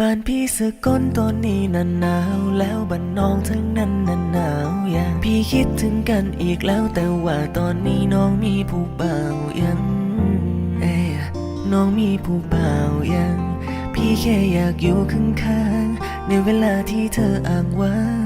บ้านพี่สกลตอนนี้นันหนาวแล้วบ้านน้องทั้งนั้นนันหนาวอย่างพี่คิดถึงกันอีกแล้วแต่ว่าตอนนี้น้องมีผู้เป่ายังเอ้ยน้องมีผู้เป่ายัง พี่แค่อยากอยู่ข้างๆในเวลาที่เธออ้างว้าง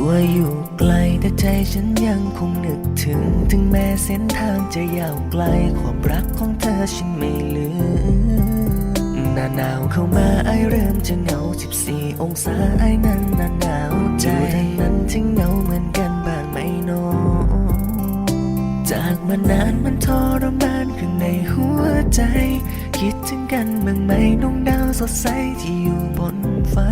ตัวอยู่ไกลแต่ใจฉันยังคงนึกถึง ถึงแม้เส้นทางจะยาวไกล ความรักของเธอฉันไม่ลืมหน้าหนาวเข้ามาไอเริ่มจะเหงา 14 องศาไอนั้นหน้าหนาวใจทางนั้นจะเหงาเหมือนกันบ้างไหมโนอจากมานานมันทรมานข้างในหัวใจ คิดถึงกันบ้างไหมดวงดาวสดใสที่อยู่บนฟ้า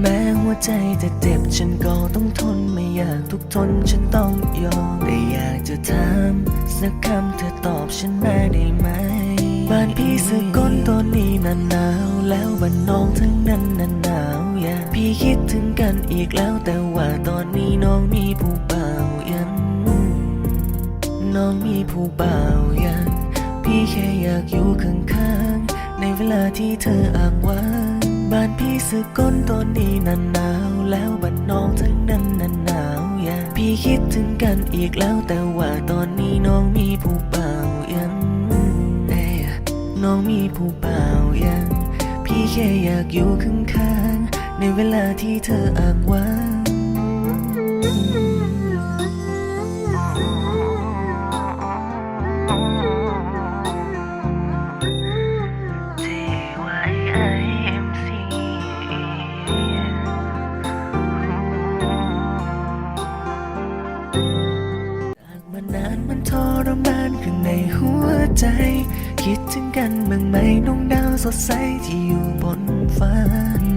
แม้หัวใจจะเจ็บฉันก็ต้องทนไม่อยากทุกทนฉันต้องยอมแต่อยากจะถามสักคำเธอตอบฉันมาได้ไหม บ้านพี่สกลตอนนี้นันหนาวแล้วบ้านน้องทั้งนั้นนันหนาวอยากพี่คิดถึงกันอีกแล้วแต่ว่าตอนนี้น้องมีผู้เบ่ายังน้องมีผู้เบ่ายัง อยากอยู่ข้างๆ ในเวลาที่เธออ้างว้างบ้านพี่สกลตอนนี้นันหนาวแล้วบ้านน้องทั้งนั้นนันหนาวยังพี่คิดถึงกันอีกแล้วแต่ว่าตอนนี้น้องมีผู้บ่ายังเอ้ยน้องมีผู้บ่ายัง พี่แค่อยากอยู่ข้างๆ ในเวลาที่เธออ้างว้าง มานานมันทรมานข้างในหัวใจ คิดถึงกันบ้างไหมดวงดาวสดใสที่อยู่บนฟ้า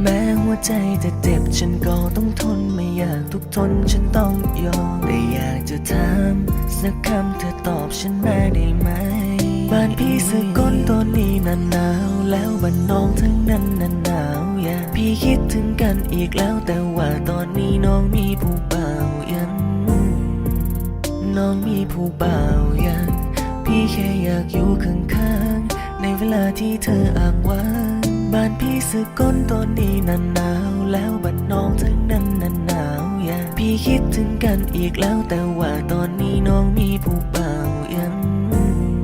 แม้หัวใจจะเจ็บฉันก็ต้องทนไม่อยากทุกทนฉันต้องยอมแต่อยากจะถามสักคำเธอตอบฉันมาได้ไหมบ้านพี่สกลตอนนี้นันหนาวแล้วบ้านน้องทั้งนั้นนันหนาวอยากพี่คิดถึงกันอีกแล้วแต่ว่าตอนนี้น้องมีผู้บ่าว น้องมีผู้บ่าวยัง พี่แค่อยากอยู่ข้างๆ ในเวลาที่เธออ้างว้างบ้านพี่สึกลตอนนี้นันหนาวแล้วบ้านน้องทั้งนั้นนันหนาวยังพี่คิดถึงกันอีกแล้วแต่ว่าตอนนี้น้องมีผู้บ่าวยัง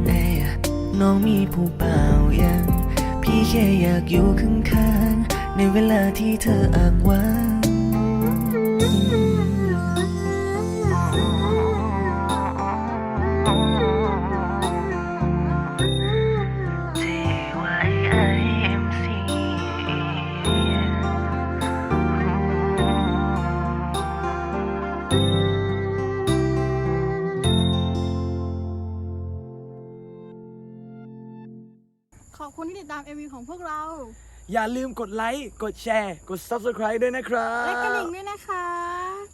เอ้น้องมีผู้บ่าวยัง พี่แค่อยากอยู่ข้างๆ ในเวลาที่เธออ้างว้าง ขอบคุณที่ติดตาม MV ของพวกเรา อย่าลืมกดไลค์ กดแชร์ กด Subscribe ด้วยนะครัและกระบดิ่งด้วยนะคะ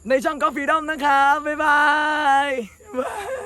ในช่อง Coffee Dom นะครับ บ๊ายบายบ๊ายบาย